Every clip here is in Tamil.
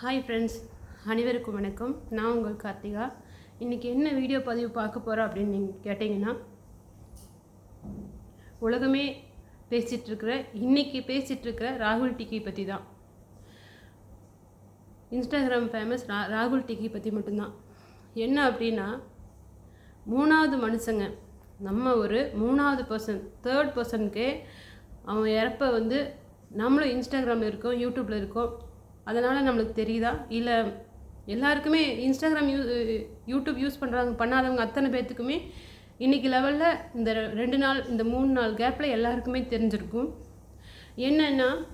ஹாய் ஃப்ரெண்ட்ஸ் அனைவருக்கும் வணக்கம். நான் உங்கள் கார்த்திகா. இன்றைக்கி என்ன வீடியோ பதிவு பார்க்க போகிறோம் அப்படின்னு நீங்கள் கேட்டிங்கன்னா உலகமே பேசிகிட்ருக்கிற இன்றைக்கி பேசிகிட்ருக்கிற ராகுல் டிக்கி பற்றி தான். இன்ஸ்டாகிராம் ஃபேமஸ் ரா ராகுல் டிக்கி பற்றி மட்டும்தான். என்ன அப்படின்னா மூணாவது மனுஷங்க நம்ம ஒரு மூணாவது பர்சன் தேர்ட் பர்சனுக்கே அவன் இறப்ப வந்து நம்மளும் இன்ஸ்டாகிராமில் இருக்கோம் யூடியூப்பில் இருக்கோம் அதனால் நம்மளுக்கு தெரியுதா? இல்லை எல்லாருக்குமே இன்ஸ்டாகிராம் யூ யூடியூப் யூஸ் பண்ணுறாங்க பண்ணாதவங்க அத்தனை பேர்த்துக்குமே இன்றைக்கி லெவலில் இந்த ரெ- ரெண்டு நாள் இந்த மூணு நாள் கேப்பில் எல்லாருக்குமே தெரிஞ்சிருக்கும். என்னென்னா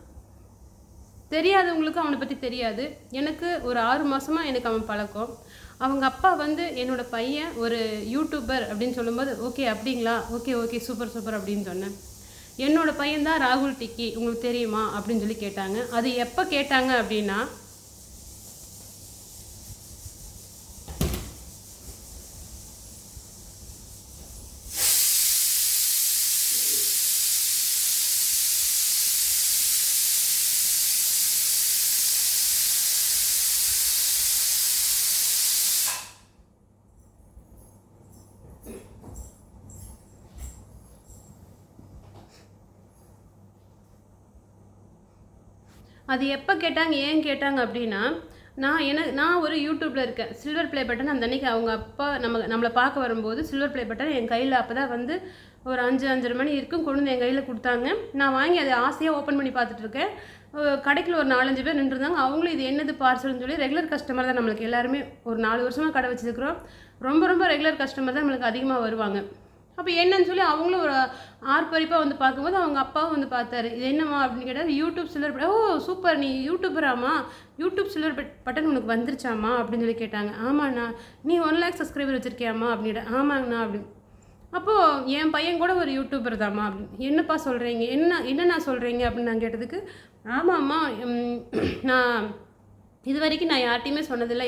தெரியாதவங்களுக்கும் அவனை பற்றி தெரியாது. எனக்கு ஒரு ஆறு மாதமாக எனக்கு அவன் பழக்கம். அவங்க அப்பா வந்து என்னோடய பையன் ஒரு யூடியூபர் அப்படின்னு சொல்லும்போது ஓகே அப்படிங்களா? ஓகே ஓகே சூப்பர் சூப்பர் அப்படின்னு சொன்னேன். என்னோட பையன் தான் ராகுல் டிக்கி உங்களுக்கு தெரியுமா? அப்படின்னு சொல்லி கேட்டாங்க. அது எப்போ கேட்டாங்க அப்படின்னா அது எப்போ கேட்டாங்க ஏன் கேட்டாங்க அப்படின்னா நான் என்ன நான் ஒரு யூடியூப்பில் இருக்கேன். சில்வர் ப்ளே பட்டன் அந்த அன்றைக்கி அவங்க அப்பா நம்ம நம்மளை பார்க்க வரும்போது சில்வர் ப்ளே பட்டன் என் கையில் அப்போ தான் வந்து ஒரு அஞ்சு அஞ்சரை மணி இருக்கும் கொண்டு வந்து என் கையில் கொடுத்தாங்க. நான் வாங்கி அதை ஆசையாக ஓப்பன் பண்ணி பார்த்துட்ருக்கேன் கடைக்கில் கடைக்குள்ள ஒரு நாலஞ்சு பேர் நின்றுருந்தாங்க. அவங்களும் இது என்னது பார்சல்னு சொல்லி ரெகுலர் கஸ்டமர் தான் நம்மளுக்கு எல்லாருமே ஒரு நாலு வருஷமாக கடை வச்சிருக்கிறோம். ரொம்ப ரொம்ப ரெகுலர் கஸ்டமர் தான் நம்மளுக்கு அதிகமாக வருவாங்க. அப்போ என்னன்னு சொல்லி அவங்களும் ஒரு ஆர்ப்பரிப்பாக வந்து பார்க்கும்போது அவங்க அப்பாவும் வந்து பார்த்தாரு. இது என்னம்மா அப்படின்னு கேட்டார். யூடியூப் சிலர் ஓ சூப்பர் நீ யூடியூபராமா யூடியூப் சிலர் பட்டன் உனக்கு வந்துருச்சாமா அப்படின்னு சொல்லி கேட்டாங்க. ஆமாண்ணா நீ ஒன் லேக் சப்ஸ்கிரைபர் வச்சுருக்கியாம்மா? அப்படின்னு ஆமாங்கண்ணா அப்படின்னு அப்போது என் பையன் கூட ஒரு யூடியூபர் தாம்மா அப்படின்னு. என்னப்பா சொல்கிறீங்க என்ன என்னண்ணா சொல்கிறீங்க அப்படின்னு நான் கேட்டதுக்கு ஆமாம்மா நான் இது வரைக்கும் நான் யார்ட்டையுமே சொன்னதில்லை.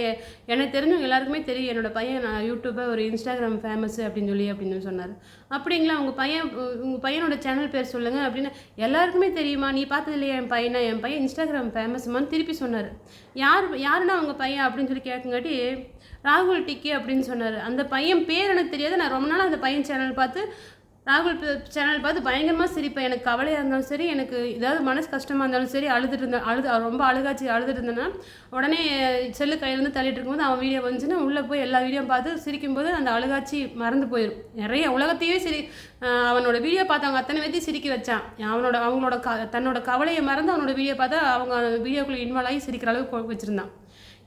எனக்கு தெரிஞ்சவங்க எல்லாருக்குமே தெரியும். என்னோடய பையன் நான் யூடியூப்பை ஒரு இன்ஸ்டாகிராம் ஃபேமஸ் அப்படின்னு சொல்லி அப்படின்னு சொன்னார். அப்படிங்களா உங்கள் பையன் உங்கள் பையனோட சேனல் பேர் சொல்லுங்கள் அப்படின்னு எல்லாருக்குமே தெரியுமா? நீ பார்த்ததில்லையே என் பையனா? என் பையன் இன்ஸ்டாகிராம் ஃபேமஸ்மான்னு திருப்பி சொன்னார். யார் யாருன்னா உங்கள் பையன் அப்படின்னு சொல்லி கேட்குங்காட்டி ராகுல் டிக்கி அப்படின்னு சொன்னார். அந்த பையன் பேர் எனக்கு தெரியாது. நான் ரொம்ப நாள் அந்த பையன் சேனல் பார்த்து ராகுல் சேனல் பார்த்து பயங்கரமாக சிரிப்பேன். எனக்கு கவலையாக இருந்தாலும் சரி எனக்கு ஏதாவது மனசு கஷ்டமாக இருந்தாலும் சரி அழுதுட்டு இருந்தேன் அழுது ரொம்ப அழுகாச்சு அழுதுட்டு இருந்தேன்னா உடனே செல்லு கையிலேருந்து தள்ளிட்டு இருக்கும்போது அவன் வீடியோ வந்துச்சுன்னா உள்ளே போய் எல்லா வீடியோ பார்த்து சிரிக்கும்போது அந்த அழுகாச்சி மறந்து போயிடும் நிறைய உலகத்தையே சிரி அவனோட வீடியோ பார்த்து அவங்க அத்தனை பேர்த்தையும் சிரிக்க வச்சான். அவனோட அவங்களோட க தன்னோட கவலையை மறந்து அவனோட வீடியோ பார்த்தா அவங்க வீடியோக்குள்ளே இன்வால்வ் ஆகி சிரிக்கிற அளவுக்கு வச்சுருந்தான்.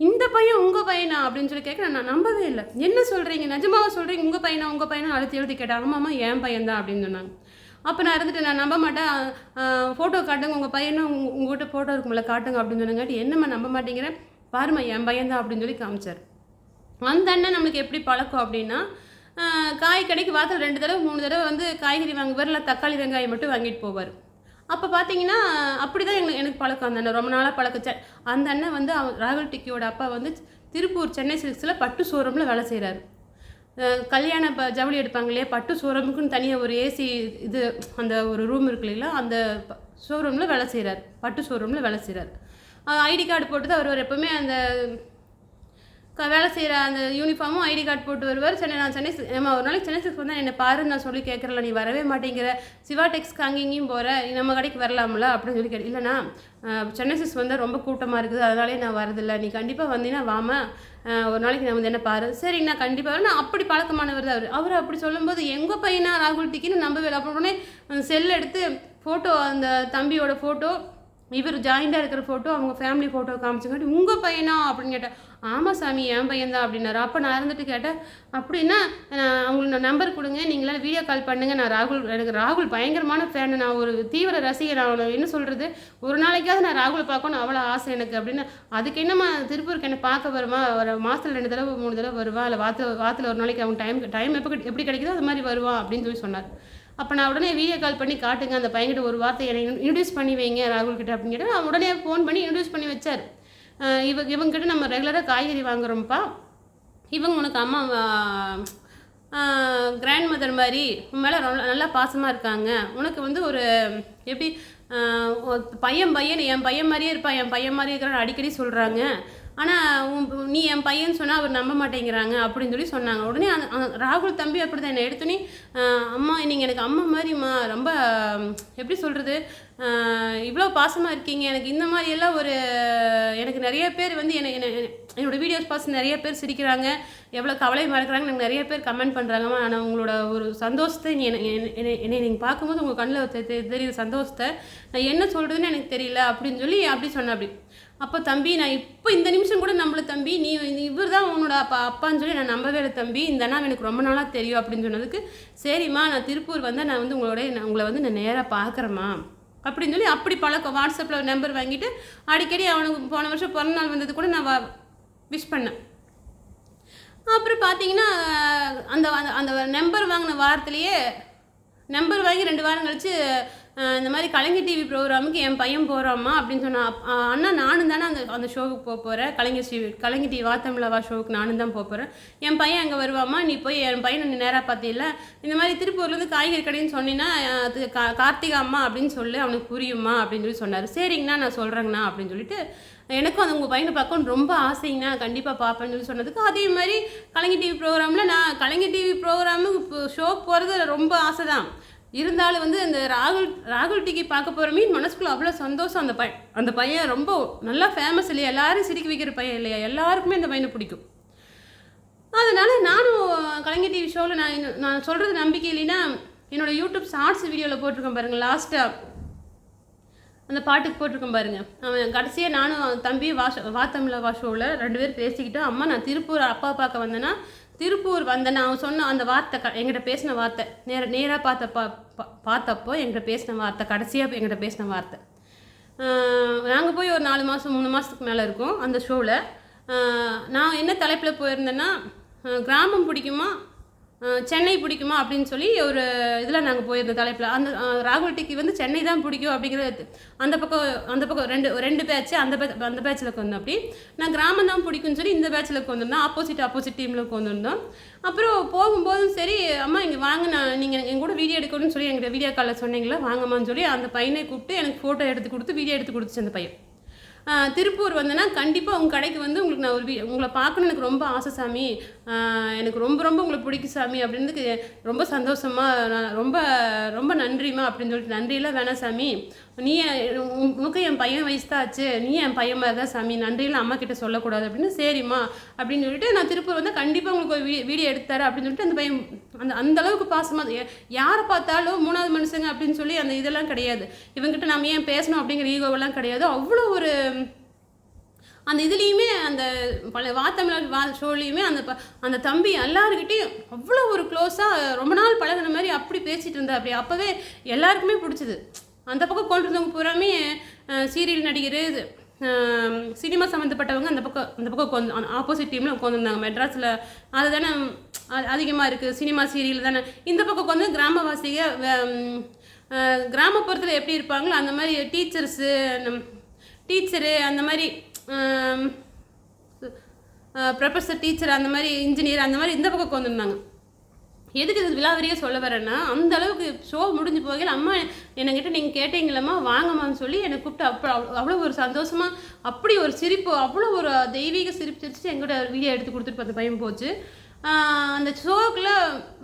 இந்த பையன் உங்கள் பையனா அப்படின்னு சொல்லி கேட்க நான் நம்பவே இல்லை. என்ன சொல்கிறீங்க நிஜமாவா சொல்கிறீங்க உங்கள் பையனா உங்கள் பையனா? அழுத்தி எழுதி கேட்டாங்க ஆமாம்மா என் பையன் தான் அப்படின்னு சொன்னாங்க. அப்போ நான் இருந்துட்டு நான் நம்ப மாட்டேன். ஃபோட்டோ காட்டுங்க. உங்கள் பையனும் உங்க- உங்ககிட்ட ஃபோட்டோ இருக்கும்ல காட்டுங்க அப்படின்னு சொன்னங்காட்டி என்னம்மா நம்ப மாட்டேங்கிறேன் பாரும்மா என் பையன் தான் அப்படின்னு சொல்லி காமிச்சார். அந்த அண்ணன் நம்மளுக்கு எப்படி பழக்கம் அப்படின்னா காய் கடைக்கு வாரத்தில் ரெண்டு தடவை மூணு தடவை வந்து காய்கறி வாங்குவார் இல்லை தக்காளி வெங்காயம் மட்டும் வாங்கிட்டு போவார். அப்போ பார்த்தீங்கன்னா அப்படி தான் எங்களுக்கு எனக்கு பழக்கம். அந்த அண்ணன் ரொம்ப நாளாக பழக்கச்ச அந்த அண்ணன் வந்து அவன் ராகுல் டிக்கியோட அப்பா வந்து திருப்பூர் சென்னை சில்க்ஸில் பட்டு ஷோரூமில் வேலை செய்கிறாரு கல்யாண ப ஜவுளி எடுப்பாங்க இல்லையா பட்டு ஷோரூமுக்குன்னு தனியாக ஒரு ஏசி இது அந்த ஒரு ரூம் இருக்கு இல்லைங்களா அந்த ஷோரூமில் வேலை செய்கிறார் பட்டு ஷோரூமில் வேலை செய்கிறார் ஐடி கார்டு போட்டு தான் அவர் எப்போவுமே அந்த வேலை செய்கிற அந்த யூனிஃபார்மும் ஐடி கார்டு போட்டு வருவார். சென்னை நான் சென்னை நம்ம ஒரு நாளைக்கு சென்னை சிக்ஸ் வந்தால் என்னை பாருன்னு நான் சொல்லி கேட்குறல நீ வரவே மாட்டேங்கிற. சிவா டெக்ஸ்க்கு அங்கேயும் இங்கேயும் போகிற நம்ம கடைக்கு வரலாம்ல அப்படின்னு சொல்லி கேட்டு இல்லைண்ணா சென்னை சிக்ஸ் வந்தால் ரொம்ப கூட்டமாக இருக்குது அதனாலே நான் வரதில்லை. நீ கண்டிப்பாக வந்தீங்கன்னா வாமா ஒரு நாளைக்கு நான் வந்து என்ன பாரு. சரிங்கண்ணா கண்டிப்பாக வரேன். நான் அப்படி பழக்கமானவர் தான் அவர். அவர் அப்படி சொல்லும்போது எங்கள் பையனா ராகுல் டிக்கின்னு நம்பவே இல்லை. அப்புறம் உடனே செல் எடுத்து ஃபோட்டோ அந்த தம்பியோட ஃபோட்டோ இவர் ஜாயிண்டாக இருக்கிற ஃபோட்டோ அவங்க ஃபேமிலி ஃபோட்டோ காமிச்சுக்காட்டி உங்கள் பையனா? அப்படின்னு கேட்டேன் ஆமாம் சாமி என் பையன் தான் அப்படின்னாரு. அப்போ நான் இருந்துட்டு கேட்டேன் அப்படின்னா நான் அவங்களுக்கு நான் நம்பர் கொடுங்க நீங்களாம் வீடியோ கால் பண்ணுங்கள் நான் ராகுல் எனக்கு ராகுல் பயங்கரமான ஃபேன் நான் ஒரு தீவிர ரசிகர் அவனை என்ன சொல்கிறது ஒரு நாளைக்காவது நான் ராகுலை பார்க்கணும் அவ்வளோ ஆசை எனக்கு. அப்படின்னு அதுக்கு என்னம்மா திருப்பூருக்கு என்ன பார்க்க வருமா? ஒரு மாதத்தில் ரெண்டு தடவை மூணு தடவை வருவா? இல்லை வாத்து வாரத்தில் ஒரு நாளைக்கு அவன் டைம் டைம் எப்போ எப்படி கிடைக்குதோ அது மாதிரி வருவான் அப்படின்னு சொல்லி சொன்னார். அப்போ நான் உடனே வீடியோ கால் பண்ணி காட்டுங்க. அந்த பையன்கிட்ட ஒரு வார்த்தை என்னை இன்ட்ரடியூஸ் பண்ணி வைங்க ராகுல் கிட்ட அப்படின்னு கேட்டால் அவன் உடனே ஃபோன் பண்ணி இன்ட்ரடியூஸ் பண்ணி வச்சார். இவ இவங்ககிட்ட நம்ம ரெகுலராக காய்கறி வாங்குறோம்ப்பா. இவங்க உனக்கு அம்மா கிராண்ட் மதர் மாதிரி உன் மேலே நல்லா பாசமாக இருக்காங்க. உனக்கு வந்து ஒரு எப்படி பையன் பையன் என் பையன் மாதிரியே இருப்பான் என் பையன் மாதிரியே இருக்கிறான் அடிக்கடி சொல்கிறாங்க ஆனால் நீ என் பையன் சொன்னால் அவர் நம்ப மாட்டேங்கிறாங்க அப்படின்னு சொல்லி சொன்னாங்க. உடனே அந்த ராகுல் தம்பி அப்படி தான் என்னை எடுத்தோன்னே அம்மா நீங்கள் எனக்கு அம்மா மாதிரிம்மா ரொம்ப எப்படி சொல்கிறது இவ்வளோ பாசமாக இருக்கீங்க. எனக்கு இந்த மாதிரி எல்லாம் ஒரு எனக்கு நிறைய பேர் வந்து என்னை என்னை என்னோட வீடியோஸ் பார்த்து நிறைய பேர் சிரிக்கிறாங்க. எவ்வளோ கவலை மறக்கிறாங்க எனக்கு நிறைய பேர் கமெண்ட் பண்ணுறாங்கம்மா ஆனால் உங்களோட ஒரு சந்தோஷத்தை நீ என்னை என்னை என்னை நீங்கள் பார்க்கும்போது உங்கள் கண்ணில் தெரியுற சந்தோஷத்தை. நான் என்ன சொல்கிறதுன்னு எனக்கு தெரியல அப்படின்னு சொல்லி அப்படி சொன்னேன் அப்படி அப்போ தம்பி நான் இப்போ இந்த நிமிஷம் கூட நம்மள தம்பி. நீ இவர் தான் உன்னோட அப்பா அப்பான்னு சொல்லி நான் நம்பவே இல்லை தம்பி. இந்த அண்ணா எனக்கு ரொம்ப நாளாக தெரியும் அப்படின்னு சொன்னதுக்கு சரிம்மா நான் திருப்பூர் வந்தால் நான் வந்து உங்களோட நான் உங்களை வந்து நான் நேராக பார்க்குறேம்மா அப்படின்னு சொல்லி அப்படி பழக்கம் வாட்ஸ்அப்பில் நம்பர் வாங்கிட்டு அடிக்கடி அவனுக்கு போன வருஷம் பிறந்த நாள் வந்தது கூட நான் விஷ் பண்ணேன். அப்புறம் பார்த்தீங்கன்னா அந்த அந்த- அந்த நம்பர் வாங்கின வாரத்துலேயே நம்பர் வாங்கி ரெண்டு வாரம் கழித்து இந்த மாதிரி கலைஞர் டிவி ப்ரோக்ராமுக்கு என் பையன் போகிறாம்மா அப்படின்னு சொன்னான் அண்ணா நானும் தானே அந்த அந்த ஷோவுக்கு போக போகிறேன் கலைஞர் டிவி கலைஞர் டிவி வாத்தமிழவா ஷோவுக்கு நானும் தான் போக போகிறேன் என் பையன் அங்கே வருவாம்மா நீ போய் என் பையனை நீ நேராக பார்த்தீங்கள இந்த மாதிரி திருப்பூர்லேருந்து காய்கறி கடைன்னு சொன்னீங்கன்னா அது கா கார்த்திகா அம்மா அப்படின்னு சொல்லி அவனுக்கு புரியுமா அப்படின்னு சொல்லி சொன்னார். சரிங்கண்ணா நான் சொல்கிறேங்கண்ணா அப்படின்னு சொல்லிட்டு எனக்கும் அது உங்கள் பையனை பார்க்கணும் ரொம்ப ஆசைங்கண்ணா கண்டிப்பாக பார்ப்பேன்னு சொல்லி சொன்னதுக்கு அதே மாதிரி கலைஞர் டிவி ப்ரோக்ராமில் நான் கலைஞர் டிவி ப்ரோக்ராமுக்கு ஷோ போகிறது ரொம்ப ஆசை தான் இருந்தாலும் வந்து அந்த ராகுல் ராகுல் டிக்கி பார்க்க போகிற மீன் மனசுக்குள்ள அவ்வளோ சந்தோஷம். அந்த பையன் அந்த பையன் ரொம்ப நல்லா ஃபேமஸ் இல்லையா? எல்லாரும் சிரிக்க வைக்கிற பையன் இல்லையா? எல்லாருக்குமே அந்த பையனை பிடிக்கும். அதனால் நானும் கலைஞர் டிவி ஷோவில் நான் நான் சொல்கிறது நம்பிக்கை இல்லைன்னா என்னோடய யூடியூப் ஷார்ட்ஸ் வீடியோவில் போட்டிருக்கேன் பாருங்கள் லாஸ்ட்டாக அந்த பாட்டுக்கு போட்டிருக்கேன் பாருங்கள் அவன் கடைசியாக நானும் அவன் தம்பி வாஷ வாத்தமிழ வாஷோவில் ரெண்டு பேரும் பேசிக்கிட்டு அம்மா நான் திருப்பூர் அப்பா பார்க்க வந்தேன்னா திருப்பூர் வந்தேன் அவன் சொன்ன அந்த வார்த்தை க என்கிட்ட பேசின வார்த்தை. நேர நேராக பார்த்த பா பா- பார்த்தப்போ எங்கிட்ட பேசின வார்த்தை கடைசியாக எங்கிட்ட பேசின வார்த்தை. நாங்கள் போய் ஒரு நாலு மாதம் மூணு மாதத்துக்கு மேலே இருக்கும் அந்த ஷோவில் நான் என்ன தலைப்பில் போயிருந்தேன்னா கிராமம் பிடிக்குமா? சென்னை பிடிக்குமா அப்படின்னு சொல்லி ஒரு இதில் நாங்கள் போயிருந்தோம் தலைப்பில். அந்த ராகுல் டிக்கி வந்து சென்னை தான் பிடிக்கும் அப்படிங்கிறது அந்த பக்கம் அந்த பக்கம் ரெண்டு ரெண்டு பேட்ச் அந்த பே அந்த பேட்சில் வந்தோம் அப்படி. நான் கிராமம் தான் பிடிக்கும்னு சொல்லி இந்த பேட்சில் வந்திருந்தோம் ஆப்போசிட் ஆப்போசிட் டீமில் கொண்டுருந்தோம் அப்புறம் போகும்போதும் சரி அம்மா இங்கே வாங்க நான் நீங்கள் என் கூட வீடியோ எடுக்கணும்னு சொல்லி எங்கிட்ட வீடியோ காலில் சொன்னீங்களா வாங்கம்மான்னு சொல்லி அந்த பையனை கூப்பிட்டு எனக்கு ஃபோட்டோ எடுத்து கொடுத்து வீடியோ எடுத்து கொடுத்துச்சு அந்த பையன். திருப்பூர் வந்தேன்னா கண்டிப்பாக உங்கள் கடைக்கு வந்து உங்களுக்கு நான் ஒரு வீ உங்களை பார்க்கணும்னு எனக்கு ரொம்ப ஆசை சாமி. எனக்கு ரொம்ப ரொம்ப உங்களை பிடிக்கும் சாமி அப்படின்றதுக்கு ரொம்ப சந்தோஷமா நான் ரொம்ப ரொம்ப நன்றிம்மா அப்படின்னு சொல்லிட்டு நன்றியெல்லாம் வேணாம் சாமி. நீ உன்- உனக்கு என் பையன் வயசு தான் ஆச்சு. நீ என் பையன் மாதிரி தான் சாமி. நன்றியெல்லாம் அம்மா கிட்ட சொல்லக்கூடாது அப்படின்னு சரிம்மா அப்படின்னு சொல்லிட்டு நான் திருப்பூர் வந்து கண்டிப்பாக உங்களுக்கு ஒரு வீ- வீடியோ எடுத்தாரு அப்படின்னு சொல்லிட்டு அந்த பையன் அந்த அந்த அளவுக்கு பாசமாக யாரை பார்த்தாலும் மூணாவது மனுஷங்க அப்படின்னு சொல்லி அந்த இதெல்லாம் கிடையாது. இவங்ககிட்ட நம்ம ஏன் பேசணும் அப்படிங்கிற ஈகோவெல்லாம் கிடையாது. அவ்வளோ ஒரு அந்த இதுலேயுமே அந்த பல வாத்தமிழர் வா ஷோலையுமே அந்த ப- அந்த தம்பி எல்லாருக்கிட்டேயும் அவ்வளோ ஒரு க்ளோஸாக ரொம்ப நாள் பழகுன மாதிரி அப்படி பேசிகிட்டு இருந்தா அப்படி. அப்போவே எல்லாருக்குமே பிடிச்சது. அந்த பக்கம் கொண்டு இருந்தவங்க பூராமே சீரியல் நடிகர் இது, சினிமா சம்மந்தப்பட்டவங்க அந்த பக்கம் அந்த பக்கம் உட்காந்து ஆப்போசிட் டீமில் உட்காந்துருந்தாங்க மெட்ராஸில் அதுதானே அதிகமாக இருக்குது சினிமா சீரியல் தானே. இந்த பக்கம் உட்காந்து கிராமவாசிக கிராமப்புறத்தில் எப்படி இருப்பாங்களோ அந்த மாதிரி டீச்சர்ஸு டீச்சரு அந்த மாதிரி ப்ரொஃபஸர் டீச்சர் அந்த மாதிரி இன்ஜினியர் அந்த மாதிரி இந்த பக்கம் வந்திருந்தாங்க எதுக்கு இது விழாவரியாக சொல்ல வரேன்னா அந்த அளவுக்கு ஷோ முடிஞ்சு போகையில் அம்மா என்கிட்ட நீங்கள் கேட்டீங்களம்மா வாங்கம்மான்னு சொல்லி என்னை கூப்பிட்டு அப்போ அவ்வளோ ஒரு சந்தோஷமாக அப்படி ஒரு சிரிப்பு அவ்வளோ ஒரு தெய்வீக சிரிப்பு சிரிச்சு எங்கிட்ட வீடியோ எடுத்து கொடுத்துட்டு பார்த்து பையன் போச்சு. அந்த ஷோக்கில்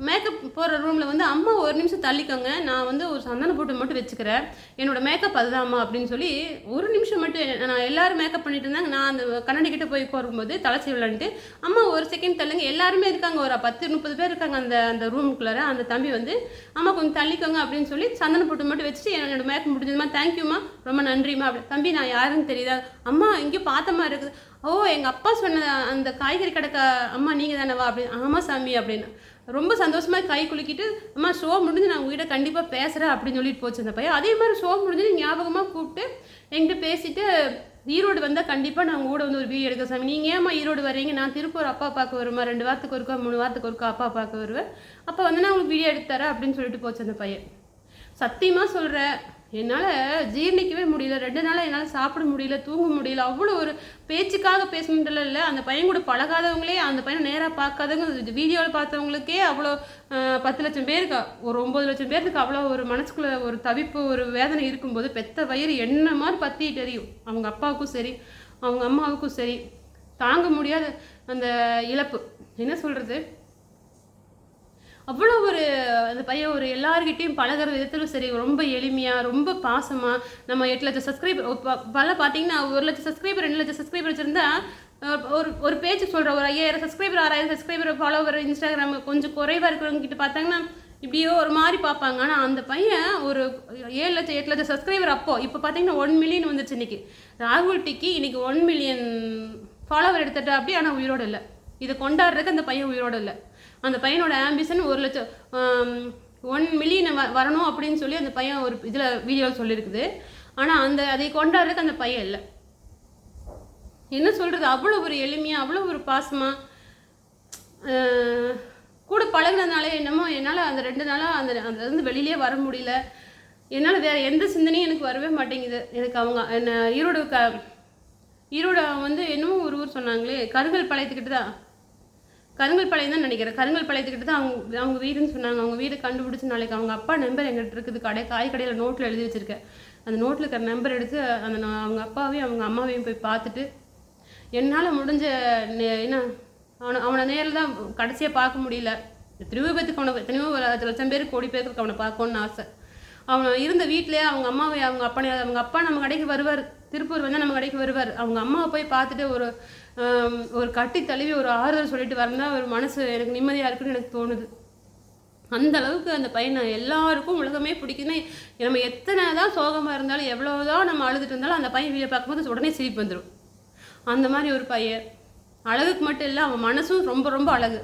மேக்கப் போகிற ரூமில் வந்து அம்மா ஒரு நிமிஷம் தள்ளிக்கோங்க. நான் வந்து ஒரு சந்தன போட்டு மட்டும் வச்சுக்கிறேன். என்னோட மேக்கப் அதுதான்மா அப்படின்னு சொல்லி ஒரு நிமிஷம் மட்டும் நான் எல்லாரும் மேக்கப் பண்ணிட்டு இருந்தாங்க. நான் அந்த கண்ணாடி கிட்டே போய் உட்காரும்போது தலைச்சி விளாண்டுட்டு அம்மா ஒரு செகண்ட் தள்ளுங்க. எல்லாருமே இருக்காங்க. ஒரு பத்து முப்பது பேர் இருக்காங்க அந்த அந்த ரூமுக்குள்ளார அந்த தம்பி வந்து அம்மா கொஞ்சம் தள்ளிக்கோங்க அப்படின்னு சொல்லி சந்தன போட்டு மட்டும் வச்சுட்டு என்னோட மேக்கப் முடிஞ்சதுமா தேங்க்யூம்மா ரொம்ப நன்றிம்மா. அப்படி தம்பி நான் யாருன்னு தெரியுதா? அம்மா இங்கே பார்த்த மாதிரி இருக்குது. ஓ எங்கள் அப்பா சொன்ன அந்த காய்கறி கடைக்க அம்மா நீங்கள் தானேவா அப்படின்னு ஆமாம் சாமி அப்படின்னு. ரொம்ப சந்தோஷமா கை குலுக்கிட்டு அம்மா ஷோ முடிஞ்சு நான் உங்ககிட்ட கண்டிப்பாக பேசுகிறேன் அப்படின்னு சொல்லிட்டு போச்சு அந்த பையன். அதே மாதிரி ஷோ முடிஞ்சு ஞாபகமாக கூப்பிட்டு என்கிட்ட பேசிட்டு ஈரோடு வந்தால் கண்டிப்பாக நான் கூட வந்து ஒரு வீடியோ எடுக்க சாமி. நீங்கள் ஏமா ஈரோடு வரீங்க நான் திருப்பூர் அப்பா பார்க்க வருமா? ரெண்டு வாரத்துக்கு ஒருக்கா மூணு வாரத்துக்கு ஒருக்கா அப்பா பார்க்க வருவேன். அப்போ வந்து நான் உங்களுக்கு வீடியோ எடுத்து தரேன் அப்படின்னு சொல்லிட்டு போச்சு அந்த பையன். சத்தியமாக சொல்கிறேன் என்னால் ஜீரணிக்கவே முடியல. ரெண்டு நாளாக என்னால் சாப்பிட முடியல தூங்க முடியல. அவ்வளோ ஒரு பேச்சுக்காக பேசணுன்றல இல்லை. அந்த பையன் கூட பழகாதவங்களே அந்த பையனை நேராக பார்க்காதவங்க வீடியோவில் பார்த்தவங்களுக்கே அவ்வளோ பத்து லட்சம் பேருக்கு ஒரு ஒம்பது லட்சம் பேருக்கு அவ்வளோ ஒரு மனசுக்குள்ளே ஒரு தவிப்பு ஒரு வேதனை இருக்கும்போது பெத்த வயிறு என்ன மாதிரி பற்றிட்டு தெரியும். அவங்க அப்பாவுக்கும் சரி அவங்க அம்மாவுக்கும் சரி. தாங்க முடியாத அந்த இழப்பு. என்ன சொல்கிறது அவ்வளோ ஒரு அந்த பையன் ஒரு எல்லாருக்கிட்டையும் பழகுற விதத்திலும் சரி ரொம்ப எளிமையாக ரொம்ப பாசமாக நம்ம எட்டு லட்சம் சப்ஸ்கிரைபர் பல பார்த்தீங்கன்னா ஒரு லட்சம் சப்ஸ்கிரைபர் ரெண்டு லட்சம் சப்ஸ்கிரைபர் வச்சுருந்தா ஒரு ஒரு பேஜ் சொல்கிற ஒரு ஐயாயிரம் சப்ஸ்கிரைபர் ஆறாயிரம் சப்ஸ்கிரைபர் ஃபாலோவர் இன்ஸ்டாகிராம் கொஞ்சம் குறைவாக இருக்கிறவங்க கிட்ட பார்த்தாங்கன்னா இப்படியோ ஒரு மாதிரி பார்ப்பாங்க ஆனால் அந்த பையன் ஒரு ஏழு லட்சம் எட்டு லட்சம் சப்ஸ்கிரைபர் அப்போ இப்போ பார்த்தீங்கன்னா ஒன் மில்லியன் வந்துச்சு இன்னைக்கு. ராகுல் டிக்கி இன்னைக்கு ஒன் மில்லியன் ஃபாலோவர் எடுத்துட்டா அப்படி ஆனால் உயிரோடு இல்லை. இதை கொண்டாடுறதுக்கு அந்த பையன் உயிரோடு இல்லை. அந்த பையனோட ஆம்பிஷன் ஒரு லட்சம் ஒன் மில்லியன் வரணும் அப்படின்னு சொல்லி அந்த பையன் ஒரு இதில் வீடியோவில் சொல்லியிருக்குது ஆனால் அந்த அதை கொண்டாடுறதுக்கு அந்த பையன் இல்லை. என்ன சொல்கிறது அவ்வளோ ஒரு எளிமையாக அவ்வளோ ஒரு பாசமாக கூட பழகினதுனாலே என்னமோ என்னால் அந்த ரெண்டு நாளாக அந்த அதுலேருந்து வெளியிலே வர முடியல. என்னால் வேறு எந்த சிந்தனையும் எனக்கு வரவே மாட்டேங்குது. எனக்கு அவங்க என்ன ஈரோடு க ஈரோடு வந்து என்னமோ ஒரு ஊர் சொன்னாங்களே கருங்கல் பழையத்துக்கிட்டு தான் கருங்கல் பாளையம் தான் நினைக்கிறேன். கருங்கல் பாளையத்துக்கிட்ட தான் அவங்க அவங்க வீடுன்னு சொன்னாங்க. அவங்க வீடு கண்டுபிடிச்சி நாளைக்கு அவங்க அப்பா நம்பர் எங்கிட்ட இருக்குது. கடை காய் கடையில் நோட்டில் எழுதி வச்சுருக்கேன். அந்த நோட்டில் இருக்கிற நம்பர் எடுத்து அந்த நான் அவங்க அப்பாவையும் அவங்க அம்மாவையும் போய் பார்த்துட்டு என்னால் முடிஞ்ச நே- என்ன அவனை அவனை நேரில் தான் கடைசியாக பார்க்க முடியல. எத்தனையோ பேத்துக்கு அவனை எத்தனையோ லட்சம் பேர் கோடி பேருக்கு அவனை பார்க்கணுன்னு ஆசை. அவன் இருந்த வீட்டிலே அவங்க அம்மாவை அவங்க அப்பனை அவங்க அப்பா நம்ம கடைக்கு வருவார். திருப்பூர் வந்து நம்ம கடைக்கு வருவார். அவங்க அம்மாவை போய் பார்த்துட்டு ஒரு ஒரு கட்டி தழுவி ஒரு ஆறுதல் சொல்லிட்டு வரந்தா ஒரு மனசு எனக்கு நிம்மதியாக இருக்குன்னு எனக்கு தோணுது. அந்த அளவுக்கு அந்த பையனை எல்லாருக்கும் உலகமே பிடிக்குதுன்னா நம்ம எத்தனை தான் சோகமாக இருந்தாலும் எவ்வளோதான் நம்ம அழுதுட்டு இருந்தாலும் அந்த பையன் வீடியோ பார்க்கும்போது உடனே சிரிப்பு வந்துடும் அந்த மாதிரி ஒரு பையன். அழகுக்கு மட்டும் இல்லை அவன் மனசும் ரொம்ப ரொம்ப அழகு.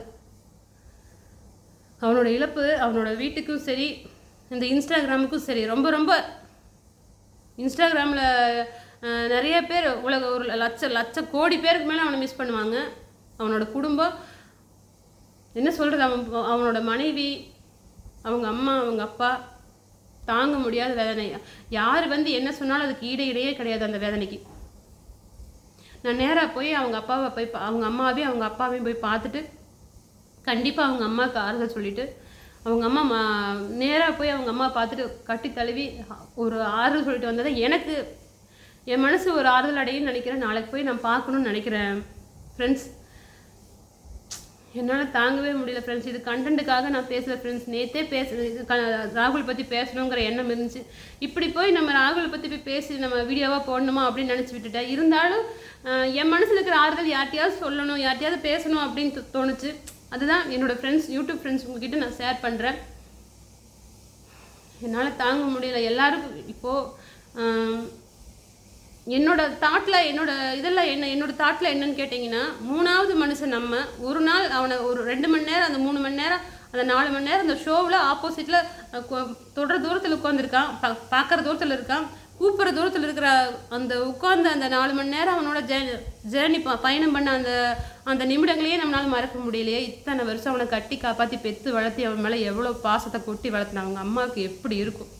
அவனோட இழப்பு அவனோட வீட்டுக்கும் சரி இந்த இன்ஸ்டாகிராமுக்கும் சரி ரொம்ப ரொம்ப இன்ஸ்டாகிராமில் நிறைய பேர் உலக ஒரு லட்ச லட்ச கோடி பேருக்கு மேலே அவனை மிஸ் பண்ணுவாங்க. அவனோட குடும்பம் என்ன சொல்கிறது அவன் அவனோட மனைவி அவங்க அம்மா அவங்க அப்பா தாங்க முடியாத வேதனை. யார் வந்து என்ன சொன்னாலும் அதுக்கு ஈடு இடையே கிடையாது அந்த வேதனைக்கு. நான் நேராக போய் அவங்க அப்பாவை போய் பா- அவங்க அம்மாவையும் அவங்க அப்பாவையும் போய் பார்த்துட்டு கண்டிப்பாக அவங்க அம்மாவுக்கு ஆறுதல் சொல்லிவிட்டு அவங்க அம்மா மா நேராக போய் அவங்க அம்மா பார்த்துட்டு கட்டி தழுவி ஒரு ஆறுதல் சொல்லிட்டு வந்ததை எனக்கு என் மனசு ஒரு ஆறுதல் அடையும்னு நினைக்கிறேன். நாளைக்கு போய் நான் பார்க்கணும்னு நினைக்கிறேன் ஃப்ரெண்ட்ஸ் என்னால் தாங்கவே முடியல ஃப்ரெண்ட்ஸ் இது கண்டென்ட்டுக்காக நான் பேசல ஃப்ரெண்ட்ஸ் நேற்றே பேச இது ராகுல் பற்றி பேசணுங்கிற எண்ணம் இருந்துச்சு. இப்படி போய் நம்ம ராகுல் பற்றி போய் பேசி நம்ம வீடியோவாக போடணுமா அப்படின்னு நினச்சி விட்டுட்டேன். இருந்தாலும் என் மனசில் இருக்கிற ஆறுதல் யார்ட்டையாவது சொல்லணும் யார்ட்டையாவது பேசணும் அப்படின்னு தோணுச்சு. அதுதான் என்னோட ஃப்ரெண்ட்ஸ் யூடியூப் ஃப்ரெண்ட்ஸ் உங்ககிட்ட நான் ஷேர் பண்ணுறேன் என்னால் தாங்க முடியல. எல்லாருக்கும் இப்போது என்னோடய தாட்டில் என்னோடய இதெல்லாம் என்ன என்னோட தாட்டில் என்னன்னு கேட்டிங்கன்னா மூணாவது மனுஷன் நம்ம. ஒரு நாள் அவனை ஒரு ரெண்டு மணி நேரம் அந்த மூணு மணி நேரம் அந்த நாலு மணி நேரம் அந்த ஷோவில் ஆப்போசிட்டில் தொடர தூரத்தில் உட்காந்துருக்கான் பா பார்க்குற தூரத்தில் இருக்கான். கூப்பிட்ற தூரத்தில் இருக்கிற அந்த உட்கார்ந்த அந்த நாலு மணி நேரம் அவனோட ஜே ஜேர்னி பயணம் பண்ண அந்த அந்த நிமிடங்களையே நம்மளால மறக்க முடியலையே. இத்தனை வருஷம் அவனை கட்டி காப்பாற்றி பெற்று வளர்த்தி அவன் மேலே எவ்வளோ பாசத்தை கொட்டி வளர்த்தின அவங்க அம்மாவுக்கு எப்படி இருக்கும்?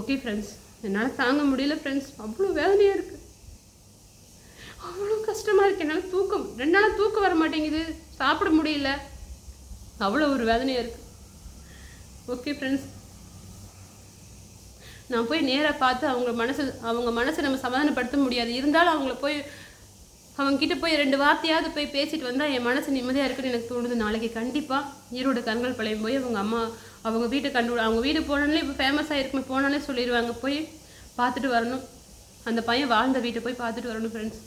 ஓகே ஃப்ரெண்ட்ஸ் என்னால் தாங்க முடியல ஃப்ரெண்ட்ஸ் அவ்வளோ வேதனையாக இருக்குது அவ்வளோ கஷ்டமாக இருக்குது என்னால் தூக்கம் ரெண்டு நாளாக தூக்கம் வர மாட்டேங்குது. சாப்பிட முடியல. அவ்வளோ ஒரு வேதனையாக இருக்குது ஓகே ஃப்ரெண்ட்ஸ் நான் போய் நேராக பார்த்து அவங்க மனசு அவங்க மனசை நம்ம சமாதானப்படுத்த முடியாது. இருந்தாலும் அவங்கள போய் அவங்க கிட்ட போய் ரெண்டு வார்த்தையாவது போய் பேசிட்டு வந்தால் என் மனசு நிம்மதியாக இருக்குன்னு எனக்கு தோணுது. நாளைக்கு கண்டிப்பாக ஈரோடு கண்கள் பாளையம் போய் அவங்க அம்மா அவங்க வீட்டை கண்டு அவங்க வீடு போனாலே இப்போ ஃபேமஸாக இருக்குமே போனாலே சொல்லிடுவாங்க. போய் பார்த்துட்டு வரணும். அந்த பையன் வாழ்ந்த வீட்டை போய் பார்த்துட்டு வரணும் ஃப்ரெண்ட்ஸ்